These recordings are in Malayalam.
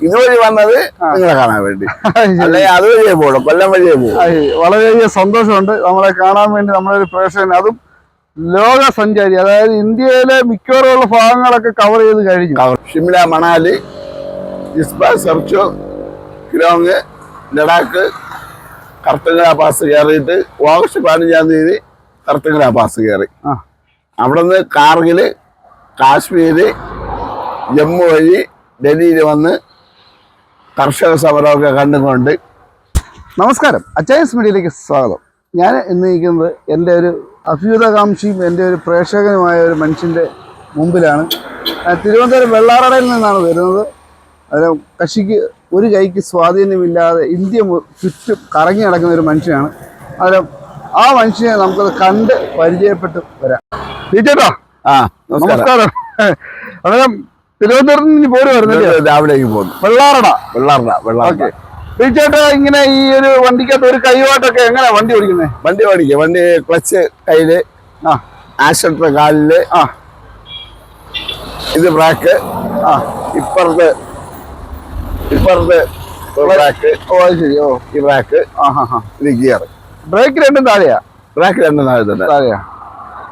ഇതുവഴി വന്നത് നിങ്ങളെ കാണാൻ വേണ്ടി. അല്ലെങ്കിൽ അതുവഴിയേ പോകണം കൊല്ലം വഴിയേ പോകും. വളരെയധികം സന്തോഷമുണ്ട് നമ്മളെ കാണാൻ വേണ്ടി നമ്മളൊരു പ്രേക്ഷകൻ അതും ലോക സഞ്ചാരി അതായത് ഇന്ത്യയിലെ മിക്കവാറുള്ള ഭാഗങ്ങളൊക്കെ കവർ ചെയ്ത് കഴിഞ്ഞു. ഷിംല മണാലി ഇസ്ബ സെർച്ചോ കിലോങ് ലഡാക്ക് കർത്തങ്കര പാസ് കയറിയിട്ട് ഓഗസ്റ്റ് പതിനഞ്ചാം തീയതി കർത്തങ്കര പാസ് കയറി. അവിടുന്ന് അവിടെ നിന്ന് കാർഗിൽ കാശ്മീര് ജമ്മു വഴി ഡൽഹിയിൽ വന്ന് കർഷക സമരമൊക്കെ കണ്ടുകൊണ്ട് നമസ്കാരം. അച്ചായൻസ് മീഡിയയിലേക്ക് സ്വാഗതം. ഞാൻ ഇന്ന് നിൽക്കുന്നത് എന്റെ ഒരു അഭ്യുതകാംക്ഷിയും എന്റെ ഒരു പ്രേക്ഷകനുമായ ഒരു മനുഷ്യന്റെ മുമ്പിലാണ്. തിരുവനന്തപുരം വെള്ളാറടയിൽ നിന്നാണ് വരുന്നത്. അതിന് കക്ഷിക്ക് ഒരു കൈക്ക് സ്വാധീനമില്ലാതെ ഇന്ത്യ ചുറ്റും കറങ്ങി നടക്കുന്ന ഒരു മനുഷ്യനാണ്. അതിന് ആ മനുഷ്യനെ നമുക്കത് കണ്ട് പരിചയപ്പെട്ട് വരാം. ടീച്ചേട്ടാ ആ നമസ്കാരം. നമസ്കാരം. അന്നേരം തിരുവനന്തപുരത്ത് നിന്ന് രാവിലേക്ക് പോകുന്നു. വെള്ളാറട. വെള്ളാറട വെള്ളാറട. ചേട്ടാ ഇങ്ങനെ ഈ ഒരു വണ്ടിക്കകത്ത് ഒരു കൈവാട്ടൊക്കെ എങ്ങനെയാ വണ്ടി ഓടിക്കുന്നത് വണ്ടി ഓടിക്കുക വണ്ടി ക്ലച്ച് കയ്യിൽ ആ. ആശുപത്രി കാലിൽ ആ. ഇത് ബ്രാക്ക് ആ. ഇപ്പുറത്ത് ഇപ്പുറത്ത് ബ്രാക്ക്. ഓ അത് ശരി. ഓ. ഈ ബ്രാക്ക് ആ ഹാ ഹാ. ഇത് ഗിയർ ബ്രേക്ക് രണ്ടും താഴെയാ? ബ്രാക്ക് രണ്ടും താഴെ തന്നെ. താഴെയാ.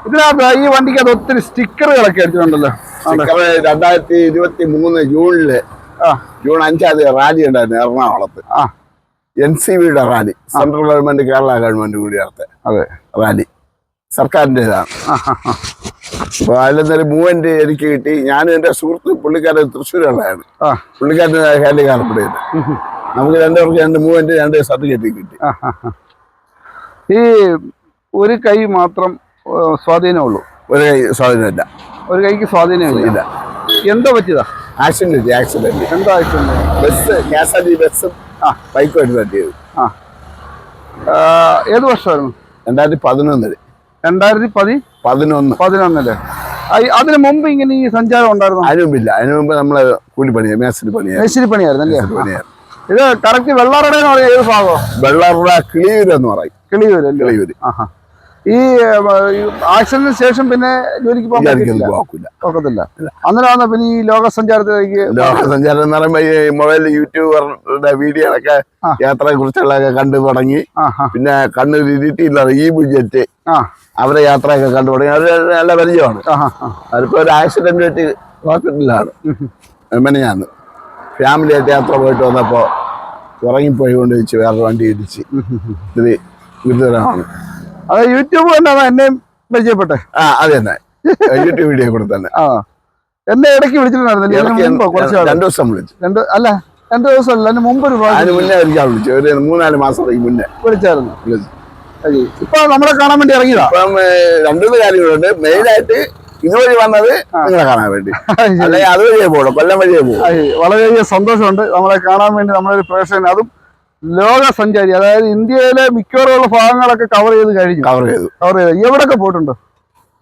ഇതിനകത്ത് ഈ വണ്ടിക്ക് വണ്ടിക്കകത്ത് ഒത്തിരി സ്റ്റിക്കറുകളൊക്കെ അടിച്ചിട്ടുണ്ടല്ലോ. രണ്ടായിരത്തി ഇരുപത്തി മൂന്ന് ജൂണിൽ ആ. ജൂൺ അഞ്ചാം തീയതി റാലി ഉണ്ടായിരുന്നു എറണാകുളത്ത്. ആ. എൻ സി വിയുടെ rally central government Kerala government കൂടി നടത്ത അതെ. റാലി. സർക്കാരിന്റെതാണ് അപ്പോൾ അതിലൊരു മൂവ്മെന്റ് എനിക്ക് കിട്ടി. ഞാനും എന്റെ സുഹൃത്ത് പുള്ളിക്കാരൻ തൃശ്ശൂരുള്ളതാണ്. പുള്ളിക്കാരൻ ഹാൻഡ് കാർപ്പെടുന്നത് നമുക്ക് രണ്ടുപേർക്ക് രണ്ട് മൂവ്മെന്റ് രണ്ട് സർട്ടിഫിക്കറ്റ് കിട്ടി. ഈ ഒരു കൈ മാത്രം സ്വാധീനമുള്ളൂ ഒരു കൈ സ്വാധീനമില്ല. ഒരു കൈക്ക് സ്വാധീനമില്ല ഇല്ല. എന്താ പറ്റിയതാ? Accident accident. എന്താ accident? Bus K S R T ബസ്സും ആ. ബൈക്ക് തട്ടിയത്. ആ. ആ, ഏത് വർഷമായിരുന്നു? രണ്ടായിരത്തി പതിനൊന്നിൽ. രണ്ടായിരത്തി പതി പതിനൊന്ന്. പതിനൊന്നിൽ. അതിനു മുമ്പ് ഇങ്ങനെ ഈ സഞ്ചാരം ഉണ്ടായിരുന്നു? അതിനു മുമ്പില്ല. അതിനു മുമ്പ് നമ്മൾ കൂലിപ്പണിയാ മേസ്തിരി പണിയാ മേശരി പണിയായിരുന്നു അല്ലേ? പണിയായിരുന്നു. ഇത് കറക്റ്റ് വെള്ളാറട എന്ന് പറയുന്ന ഏത് ഭാഗം വെള്ളാറട കിളിയൂര് എന്ന് പറയും. കിളിയൂര് കിളിയൂര്. ആഹാ. ഈ ആക്സിഡന്റിന് ശേഷം പിന്നെ ജോലിക്ക് പോകാൻ ഒക്കത്തില്ല അന്നേരമാണ് പിന്നെ ഈ ലോക സഞ്ചാരത്തിലേക്ക് ലോകസഞ്ചാരം എന്ന് പറയുമ്പോ ഈ മൊബൈൽ യൂട്യൂബറുടെ വീഡിയോകളൊക്കെ. യാത്രയെ കുറിച്ചുള്ളതൊക്കെ കണ്ടു തുടങ്ങി. പിന്നെ കണ്ണൂർ ഇരിട്ടിയില്ല ഈ ബുജറ്റ് അവരെ യാത്രയൊക്കെ കണ്ടു തുടങ്ങി. അവർ നല്ല പരിചയമാണ്. അതിപ്പോ ഒരു ആക്സിഡന്റ് പറ്റി ഹോസ്പിറ്റലിലാണ്. മെനഞ്ഞാന്ന് ഫാമിലി ആയിട്ട് യാത്ര പോയിട്ട് വന്നപ്പോ ഉറങ്ങിപ്പോയി കൊണ്ട് വെച്ച് വേറെ വണ്ടി ഇടിച്ച് ഇത് ഗുരുതരമാണ് അത് യൂട്യൂബ് കൊണ്ടാണ് എന്നെയും പരിചയപ്പെട്ടെ. ആ അത് തന്നെ. യൂട്യൂബ് വീഡിയോ കൂടെ തന്നെ. ആ. എന്നെ ഇടയ്ക്ക് വിളിച്ചിട്ടുണ്ടായിരുന്നില്ലേ. രണ്ടു ദിവസം വിളിച്ചു. രണ്ട് അല്ല രണ്ട് ദിവസമല്ല അതിന് മുമ്പ് ഒരു പ്രാവശ്യം അതിന് മുന്നേ ഒരിക്കൽ വിളിച്ചു. ഒരു മൂന്നാൽ മാസത്തേക്ക് മുന്നേ. വിളിച്ചായിരുന്നു. വിളിച്ചു. അത് ഇപ്പൊ നമ്മളെ കാണാൻ വേണ്ടി ഇറങ്ങിയതാ? അപ്പം രണ്ടുമൂന്ന് കാര്യങ്ങളുണ്ട്. മെയിനായിട്ട് ഇതുവഴി വന്നത് നിങ്ങളെ കാണാൻ വേണ്ടി. അല്ലെങ്കിൽ അതുവഴിയേ പോകുള്ളൂ കൊല്ലം വഴിയേ പോകും. വളരെയധികം സന്തോഷമുണ്ട് നമ്മളെ കാണാൻ വേണ്ടി നമ്മളൊരു പ്രേക്ഷകൻ. അതും ലോക സഞ്ചാരി അതായത് ഇന്ത്യയിലെ മിക്കവാറുള്ള ഭാഗങ്ങളൊക്കെ കവർ ചെയ്ത് കഴിഞ്ഞു. കവർ ചെയ്തു. കവർ ചെയ്തു. എവിടൊക്കെ പോയിട്ടുണ്ട്?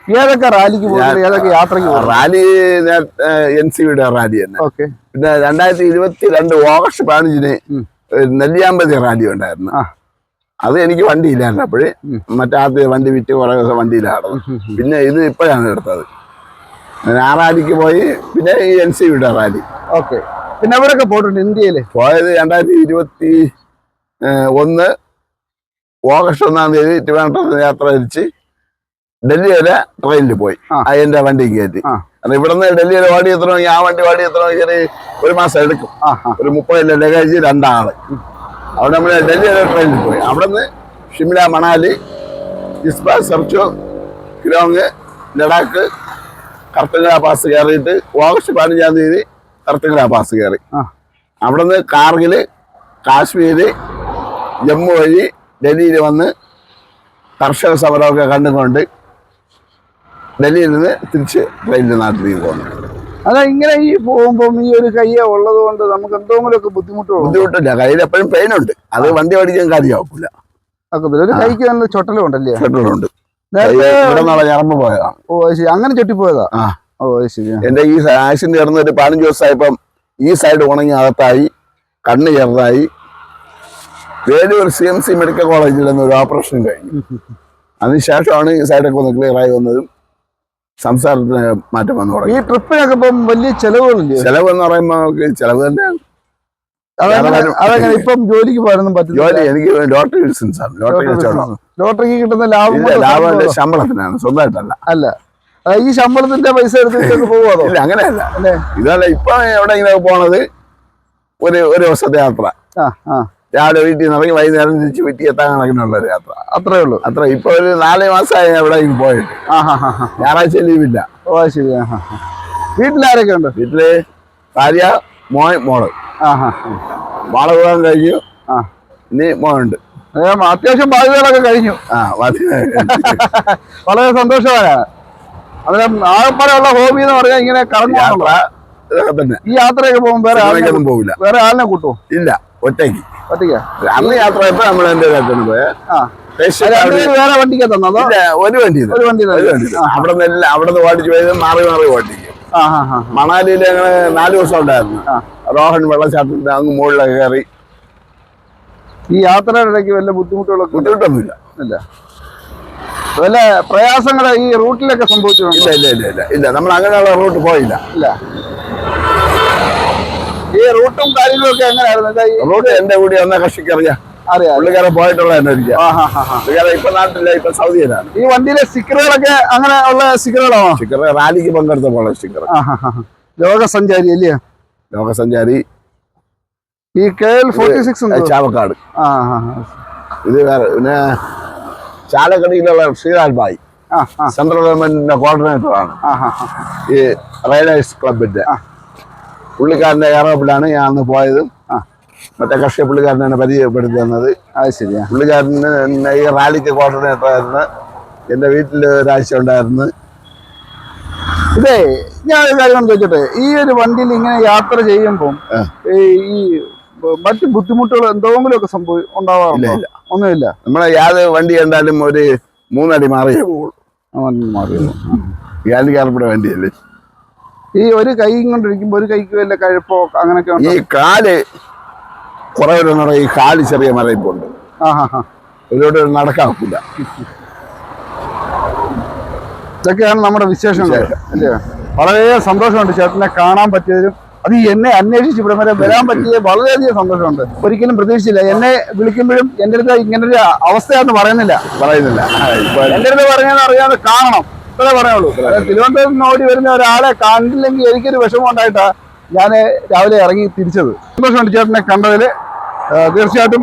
ഏതൊക്കെ റാലിക്ക് പോയി ഏതൊക്കെ യാത്രയ്ക്ക് റാലി എൻ സി വിയുടെ റാലി തന്നെ. ഓക്കെ പിന്നെ രണ്ടായിരത്തി ഇരുപത്തി രണ്ട് ഓഗസ്റ്റ് പതിനഞ്ചിന് നെല്ലിയാമ്പതി റാലി ഉണ്ടായിരുന്നു. അത് എനിക്ക് വണ്ടിയില്ലായിരുന്നു അപ്പോഴേ. മറ്റാദ്യ വണ്ടി വിറ്റ് കുറെ ദിവസം വണ്ടിയിലാണ് പിന്നെ ഇത് ഇപ്പോഴാണ് എടുത്തത്. ഞാൻ ആ റാലിക്ക് പോയി. പിന്നെ ഈ എൻ സി വിയുടെ റാലി ഓക്കെ പിന്നെ അവരൊക്കെ പോയിട്ടുണ്ട് ഇന്ത്യയിൽ പോയത് രണ്ടായിരത്തി ഇരുപത്തി ഒന്ന് ഓഗസ്റ്റ് ഒന്നാം തീയതി ട്രിവാൻഡ്രത്ത് യാത്ര തിരിച്ച് ഡൽഹി വരെ ട്രെയിനിൽ പോയി. ആ. വണ്ടി കയറ്റി. അത് കാരണം ഇവിടുന്ന് ഡൽഹി വരെ ഓടി എത്തണമെങ്കിൽ ആ വണ്ടി ഓടി എത്തണമെങ്കിൽ ഒരു മാസം എടുക്കും. ഒരു മുപ്പത് ലഗേജ് രണ്ടാൾ. അവിടെ നമ്മൾ ഡൽഹി വരെ ട്രെയിനിൽ പോയി. അവിടെ നിന്ന് ഷിംല മണാലി ഇസ്ബ സെർച്ചോ കിലോങ് ലഡാക്ക് കർത്തങ്കര പാസ് കയറിയിട്ട് ഓഗസ്റ്റ് പതിനഞ്ചാം തീയതി കർത്തങ്കര പാസ് കയറി. അവിടുന്ന് കാർഗിൽ കാശ്മീര് ജമ്മു വഴി ഡൽഹിയിൽ വന്ന് കർഷക സമരമൊക്കെ കണ്ടുകൊണ്ട് ഡൽഹിയിൽ നിന്ന് തിരിച്ച് ട്രെയിനിൽ നാട്ടിലേക്ക് പോകുന്നു അല്ല ഇങ്ങനെ ഈ പോകുമ്പോൾ ഈ ഒരു കയ്യ ഉള്ളത് കൊണ്ട് നമുക്ക് എന്തെങ്കിലുമൊക്കെ ബുദ്ധിമുട്ടുള്ളൂ ബുദ്ധിമുട്ടില്ല. കയ്യിൽ എപ്പോഴും പെയിൻ ഉണ്ട്. അത് വണ്ടി ഓടിക്കാൻ കാര്യമാക്കൂല ഒരു കൈക്ക് തന്നെ ചൊട്ടലും ഉണ്ടല്ലേ ചൊട്ടലുണ്ട് ഞറമ്പ് പോയതാ. ഓ ശരി. അങ്ങനെ ചൊട്ടിപ്പോയതാ. ഓ ശരി. എന്റെ ഈ ആക്സിഡന്റ് നടന്ന ഒരു പതിനഞ്ച് ദിവസമായപ്പം ഈ സൈഡ് ഉണങ്ങി അകത്തായി കണ്ണ് ചെറുതായി Vellore C M C medical കോളേജിൽ നിന്ന് ഒരു ഓപ്പറേഷൻ കഴിഞ്ഞു. അതിനുശേഷമാണ് ഈ സൈഡൊക്കെ ഒന്ന് ക്ലിയർ ആയി വന്നതും സംസാരത്തിന് മാറ്റം വന്നു തുടങ്ങി. ഈ ട്രിപ്പിനൊക്കെ ഇപ്പം വലിയ ചെലവുകളില്ലേ? ചെലവ് എന്ന് പറയുമ്പോൾ ചെലവ് തന്നെയാണ്. അതെങ്ങനെ ഇപ്പം ജോലിക്ക് പോകാനൊന്നും പറ്റില്ല? ജോലി എനിക്ക് ലോട്ടറി ബിസിനസ് ആണ്. ലോട്ടറി കച്ചവടം ലോട്ടറിക്ക് കിട്ടുന്ന ലാഭം ലാഭം ശമ്പളത്തിനാണ്. സ്വന്തമായിട്ടല്ല. അല്ല. ഈ ശമ്പളത്തിന്റെ പൈസ എടുത്തിട്ട് പോകുമോ ഇല്ല അങ്ങനെയല്ല. ഇതല്ല ഇപ്പൊ എവിടെയെങ്കിലും പോണത് ഒരു ഒരു ദിവസത്തെ യാത്ര. ആ ആ. രാവിലെ വീട്ടിൽ നിന്ന് ഇറങ്ങി വൈകുന്നേരം തിരിച്ച് വീട്ടിൽ എത്താൻ കണക്കിനുള്ള ഒരു യാത്ര. അത്രേ ഉള്ളൂ. അത്ര ഇപ്പൊ ഒരു നാല് മാസമായി എവിടെ ഇങ്ങനെ പോയിട്ട്. ഞായറാഴ്ച ലീവില്ല. ഓ ശരി. വീട്ടിലാരൊക്കെ ഉണ്ട്? വീട്ടിൽ ഭാര്യ മോൻ മോൾ. മോളെ പോകാൻ കഴിഞ്ഞു. ഇനി മോനുണ്ട്. അത്യാവശ്യം ബാധ്യതകളൊക്കെ കഴിഞ്ഞു. ആ വളരെ സന്തോഷമായാണ് അതിന് ആകപ്പാടെയുള്ള ഹോബി എന്ന് പറഞ്ഞാൽ ഇങ്ങനെ കറങ്ങുക തന്നെ. ഈ യാത്രയൊക്കെ പോകുമ്പോൾ വേറെ ആളിനെ കൂട്ടുമോ ഇല്ല. ഒറ്റയ്ക്ക്. അന്ന് യാത്ര പോയപ്പോ നമ്മൾ എന്റെ കാര്യത്തിന് പോയ. ആ. രണ്ടുപേര് വേറെ വണ്ടിക്ക് തന്നതോ ഒരു വണ്ടി ഒരു വണ്ടി. അവിടെ നിന്ന് അവിടെ നിന്ന് ഓടിച്ചു പോയത് മാറി മാറി ഓടിക്കും. മണാലിയിൽ ഞങ്ങൾ നാല് ദിവസം ഉണ്ടായിരുന്നു. റോഹൻ വെള്ളച്ചാട്ടത്തിന്റെ അങ്ങ് മുകളിലൊക്കെ കയറി. ഈ യാത്രയുടെ ഇടയ്ക്ക് വല്ല ബുദ്ധിമുട്ടുകളൊക്കെ? ബുദ്ധിമുട്ടൊന്നുമില്ല. ഇല്ല. വല്ല പ്രയാസങ്ങൾ ഈ റൂട്ടിലൊക്കെ സംഭവിച്ചു ഇല്ല ഇല്ല ഇല്ല ഇല്ല. നമ്മൾ അങ്ങനെയുള്ള റൂട്ട് പോയില്ല. ഇല്ല. ഈ റൂട്ടും കാര്യങ്ങളും ഒക്കെ എങ്ങനെയായിരുന്നു? റൂട്ട് എന്റെ കൂടി വന്ന കക്ഷിക്ക് അറിയാം. അറിയാം. പോയിട്ടുള്ള എന്നെ അറിയാം ഇപ്പൊ നാട്ടില്ല ഇപ്പൊ സൗദിയിലാണ്. ഈ വണ്ടിയിലെ സ്റ്റിക്കറുകളൊക്കെ അങ്ങനെ ഉള്ള സ്റ്റിക്കറുകളാണോ? സ്റ്റിക്കർ റാലിക്ക് പങ്കെടുത്ത പോലെ സ്റ്റിക്കർ. ലോകസഞ്ചാരി അല്ലേ? ലോകസഞ്ചാരി. ഈ K L forty six Chavakkad. ഇത് വേറെ പിന്നെ ചാലക്കടിയിലുള്ള ശ്രീലാൽ ആ സെൻട്രൽ ഗവൺമെന്റിന്റെ കോർഡിനേറ്റർ ആണ് ഈ റൈഡേഴ്സ് ക്ലബിന്റെ. പുള്ളിക്കാരന്റെ എയറോപ്പിലാണ് ഞാൻ അന്ന് പോയത്. ആ. മറ്റേ കർഷക പുള്ളിക്കാരനാണ് പരിചയപ്പെടുത്തി തന്നത്. അത് ശരിയാ. പുള്ളിക്കാരന് ഈ റാലിക്ക് കോർഡിനേറ്ററായിരുന്നു എന്റെ വീട്ടിൽ ഒരാഴ്ച ഉണ്ടായിരുന്നു. ഇതേ ഞാൻ ഒരു കാര്യം ചോദിച്ചോട്ടെ ഈ ഒരു വണ്ടിയിൽ ഇങ്ങനെ യാത്ര ചെയ്യുമ്പം ഈ മറ്റു ബുദ്ധിമുട്ടുകൾ എന്തെങ്കിലും ഒക്കെ സംഭവം ഉണ്ടാവാറില്ല ഒന്നുമില്ല. നമ്മളെ യാതൊരു വണ്ടി കണ്ടാലും ഒരു മൂന്നടി മാറിയേ പോകുള്ളൂ മാറിയുള്ളൂ മാറിയോ? ഹാൻഡിക്കാർപ്പിടെ വണ്ടിയല്ലേ? ഈ ഒരു കൈ കൊണ്ടിരിക്കുമ്പോ ഒരു കൈക്ക് വല്ല കഴുപ്പോ അങ്ങനെയൊക്കെ ഈ കാൽ കുറെ ഈ കാൽ ചെറിയ മറയിപ്പുണ്ട് ഒരുപാട് നടക്കാക്കില്ല ഇതൊക്കെയാണ് നമ്മുടെ വിശേഷങ്ങൾ. അല്ലേ? വളരെ സന്തോഷമുണ്ട് ചേട്ടനെ കാണാൻ പറ്റിയതിലും. അത് എന്നെ അന്വേഷിച്ച് ഇവിടെ വരെ വരാൻ പറ്റിയത് വളരെയധികം സന്തോഷമുണ്ട്. ഒരിക്കലും പ്രതീക്ഷിച്ചില്ല. എന്നെ വിളിക്കുമ്പോഴും എന്റെ അടുത്ത് ഇങ്ങനൊരു അവസ്ഥയാണെന്ന് പറയുന്നില്ല. പറയുന്നില്ല. എന്റെ എന്റെ അടുത്ത് പറഞ്ഞാൽ അറിയാതെ കാണണം. ഇത്രേ പറയുള്ളൂ തിരുവനന്തപുരത്ത് നിന്ന് ഓടി വരുന്ന ഒരാളെ കണ്ടില്ലെങ്കിൽ എനിക്കൊരു വിഷമം ഉണ്ടായിട്ടാ ഞാൻ രാവിലെ ഇറങ്ങി തിരിച്ചത്. സന്തോഷമുണ്ട് ചേട്ടനെ കണ്ടതിൽ തീർച്ചയായിട്ടും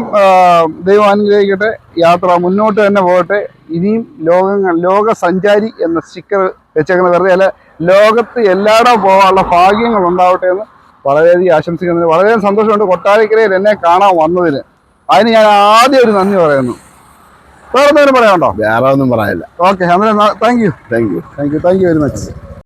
ദൈവം അനുഗ്രഹിക്കട്ടെ. യാത്ര മുന്നോട്ട് തന്നെ പോകട്ടെ. ഇനിയും ലോകങ്ങൾ ലോക സഞ്ചാരി എന്ന സ്റ്റിക്കർ വെച്ചേക്കുന്ന വെറുതെ അല്ല ലോകത്ത് എല്ലായിടവും പോകാനുള്ള ഭാഗ്യങ്ങൾ ഉണ്ടാവട്ടെ എന്ന് വളരെയധികം ആശംസിക്കുന്നത് വളരെയധികം സന്തോഷമുണ്ട്. കൊട്ടാരക്കരയിൽ എന്നെ കാണാൻ വന്നതിന്. അതിന് ഞാൻ ആദ്യം ഒരു നന്ദി പറയുന്നു. വേറെ എന്തെങ്കിലും പറയാനുണ്ടോ? വേറെ ഒന്നും പറയാനില്ല. ഓക്കെ അന്നേരം thank you thank you thank you thank you very much